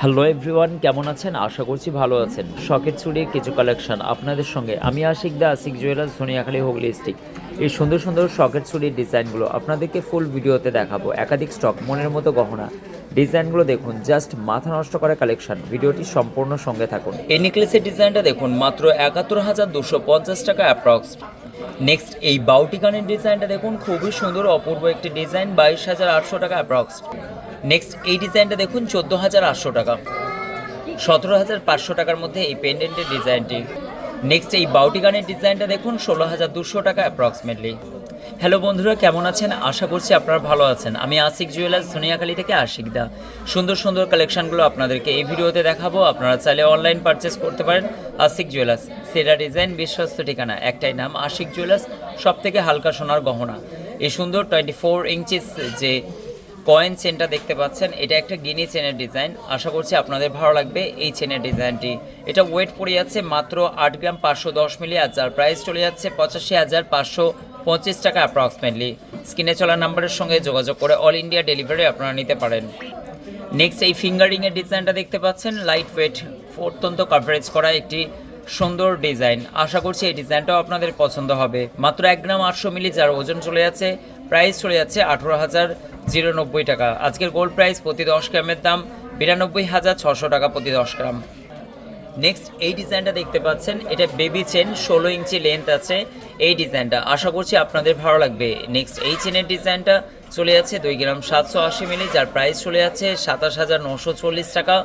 Hello everyone, কেমন আছেন? আশা করছি ভালো আছেন। শখের চুড়ির কিছু কালেকশন আপনাদের সঙ্গে। আমি আশিক দা, আশিক জুয়েলার্স, ধনিয়াখালী, হুগলি স্টিক। এই সুন্দর সুন্দর শখের চুড়ির ডিজাইনগুলো আপনাদেরকে ফুল ভিডিওতে দেখাবো। একাধিক স্টক মনের মতো গহনা। ডিজাইনগুলো দেখুন জাস্ট মাথা নষ্ট করা কালেকশন। ভিডিওটি সম্পূর্ণ সঙ্গে থাকুন। এই নেকলেসের ডিজাইনটা দেখুন, মাত্র একাত্তর হাজার দুশো পঞ্চাশ টাকা অ্যাপ্রক্স নেক্সট এই বাউটি বাউটিকানের ডিজাইনটা দেখুন, খুবই সুন্দর, অপূর্ব একটি ডিজাইন, বাইশ হাজার আটশো টাকা অ্যাপ্রক্স নেক্সট এই ডিজাইনটা দেখুন চোদ্দ হাজার আটশো টাকা। সতেরো হাজার পাঁচশো টাকার মধ্যে এই পেন্ডেন্টের ডিজাইনটি নেক্সট এই বাউটি গানের ডিজাইনটা দেখুন ষোলো হাজার দুশো টাকা অ্যাপ্রক্সিমেটলি হ্যালো বন্ধুরা, কেমন আছেন? আশা করছি আপনারা ভালো আছেন। আমি আশিক জুয়েলার্স সোনিয়াখালী থেকে আশিক দা। সুন্দর সুন্দর কালেকশনগুলো আপনাদেরকে এই ভিডিওতে দেখাবো। আপনারা চাইলে অনলাইন পারচেস করতে পারেন। আশিক জুয়েলার্স সেরা ডিজাইন বিশ্বস্ত ঠিকানা। একটাই নাম, আশিক জুয়েলার্স সব থেকে হালকা সোনার গহনা। এই সুন্দর টোয়েন্টি ফোর ইঞ্চিস যে কয়েন চেনটা দেখতে পাচ্ছেন। এটা একটা গিনি চেনের ডিজাইন। আশা করছি আপনাদের ভালো লাগবে এই চেনের ডিজাইনটি। এটা ওয়েট পড়ে যাচ্ছে মাত্র আট গ্রাম পাঁচশো দশ মিলি আর যার প্রাইস চলে যাচ্ছে পঁচাশি হাজার পাঁচশো পঁচিশ টাকা অ্যাপ্রক্সিমেটলি স্ক্রিনে চলা নাম্বারের সঙ্গে যোগাযোগ করে অল ইন্ডিয়া ডেলিভারি আপনারা নিতে পারেন। নেক্সট এই ফিঙ্গারিংয়ের ডিজাইনটা দেখতে পাচ্ছেন। লাইট ওয়েট অত্যন্ত কাভারেজ করা একটি সুন্দর ডিজাইন। আশা করছি এই ডিজাইনটাও আপনাদের পছন্দ হবে। মাত্র এক গ্রাম আটশো মিলি যার ওজন চলে যাচ্ছে প্রাইস চলে যাচ্ছে আঠেরো হাজার জিরো নব্বই টাকা। আজকের গোল্ড প্রাইস প্রতি দশ গ্রামের দাম বিরানব্বই হাজার ছশো টাকা প্রতি দশ গ্রাম। নেক্সট এই ডিজাইনটা দেখতে পাচ্ছেন। এটা বেবি চেন ষোলো ইঞ্চি লেন্থ আছে। এই ডিজাইনটা আশা করছি আপনাদের ভালো লাগবে। নেক্সট এই চেনের ডিজাইনটা চলে যাচ্ছে দুই গ্রাম সাতশো আশি মিলি, যার প্রাইস চলে যাচ্ছে সাতাশ হাজার নশো চল্লিশ টাকা।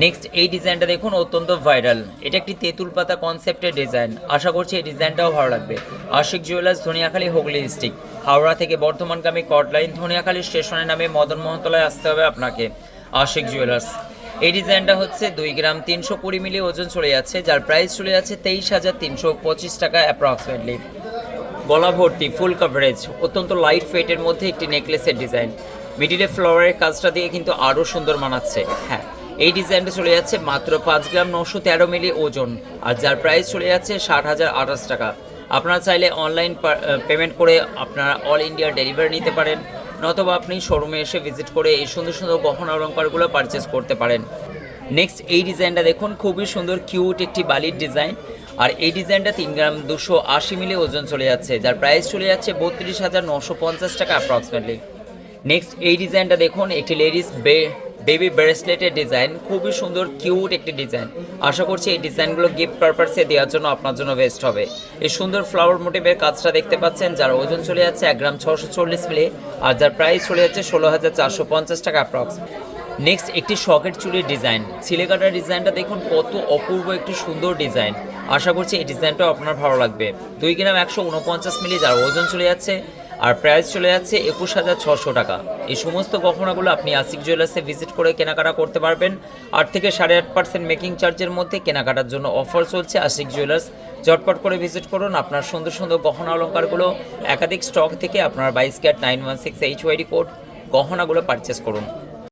নেক্সট এই ডিজাইনটা দেখুন, অত্যন্ত ভাইরাল এটা একটি তেঁতুল পাতা কনসেপ্টের ডিজাইন আশা করছি এই ডিজাইনটাও ভালো লাগবে। আশিক জুয়েলার্স ধনিয়াখালী হুগলি ডিস্ট্রিক্ট হাওড়া থেকে বর্ধমানগামী কটলাইন ধনিয়াখালী স্টেশনের নামে মদন মোহনতলায় আসতে হবে আপনাকে, আশিক জুয়েলার্স এই ডিজাইনটা হচ্ছে দুই গ্রাম তিনশো কুড়ি মিলি ওজন চলে যাচ্ছে, যার প্রাইস চলে যাচ্ছে তেইশ হাজার তিনশো পঁচিশ টাকা অ্যাপ্রক্সিমেটলি গলা ভর্তি ফুল কভারেজ অত্যন্ত লাইট ওয়েটের মধ্যে একটি নেকলেসের ডিজাইন মিডিলে ফ্লাওয়ারের কাজটা দিয়ে কিন্তু আরও সুন্দর মানাচ্ছে। হ্যাঁ এই ডিজাইনটা চলে যাচ্ছে মাত্র পাঁচ গ্রাম নশো তেরো মিলি ওজন। আর যার প্রাইস চলে যাচ্ছে ষাট হাজার আঠাশ টাকা। আপনারা চাইলে অনলাইন পেমেন্ট করে আপনারা অল ইন্ডিয়া ডেলিভারি নিতে পারেন, নতবা আপনি শোরুমে এসে ভিজিট করে এই সুন্দর সুন্দর গহনা অলঙ্কারগুলো পারচেস করতে পারেন। নেক্সট এই ডিজাইনটা দেখুন, খুবই সুন্দর কিউট একটি বালির ডিজাইন। আর এই ডিজাইনটা তিন গ্রাম দুশো আশি মিলি ওজন চলে যাচ্ছে। যার প্রাইস চলে যাচ্ছে বত্রিশ হাজার নশো পঞ্চাশ টাকা অ্যাপ্রক্সিমেটলি নেক্সট এই ডিজাইনটা দেখুন, একটি লেডিস বে বেবি ব্রেসলেটের ডিজাইন খুবই সুন্দর কিউট একটি ডিজাইন আশা করছি এই ডিজাইনগুলো গিফট পারপাসে দেওয়ার জন্য আপনার জন্য বেস্ট হবে। এই সুন্দর ফ্লাওয়ার মোটিভের কাজটা দেখতে পাচ্ছেন, যার ওজন চলে যাচ্ছে এক গ্রাম ছশো চল্লিশ মিলি, আর যার প্রাইস চলে যাচ্ছে ষোলো হাজার চারশো পঞ্চাশ টাকা অ্যাপ্রক্স নেক্সট একটি শকেট চুড়ির ডিজাইন সিলেকাটার ডিজাইনটা দেখুন, কত অপূর্ব একটি সুন্দর ডিজাইন আশা করছি এই ডিজাইনটাও আপনার ভালো লাগবে। দুই গ্রাম একশো উনপঞ্চাশ মিলি, যার ওজন চলে যাচ্ছে আর প্রাইস চলে যাচ্ছে একুশ হাজার ছশো টাকা। এই সমস্ত গহনাগুলো আপনি আসিক জুয়েলার্সে ভিজিট করে কেনাকাটা করতে পারবেন। আট থেকে সাড়ে আট পার্সেন্ট মেকিং চার্জের মধ্যে কেনাকাটার জন্য অফার চলছে আশিক জুয়েলার্স ঝটপট করে ভিজিট করুন আপনার সুন্দর সুন্দর গহনা অলঙ্কারগুলো। একাধিক স্টক থেকে আপনার বাইশ carat nine one six H UID code গহনাগুলো purchase করুন।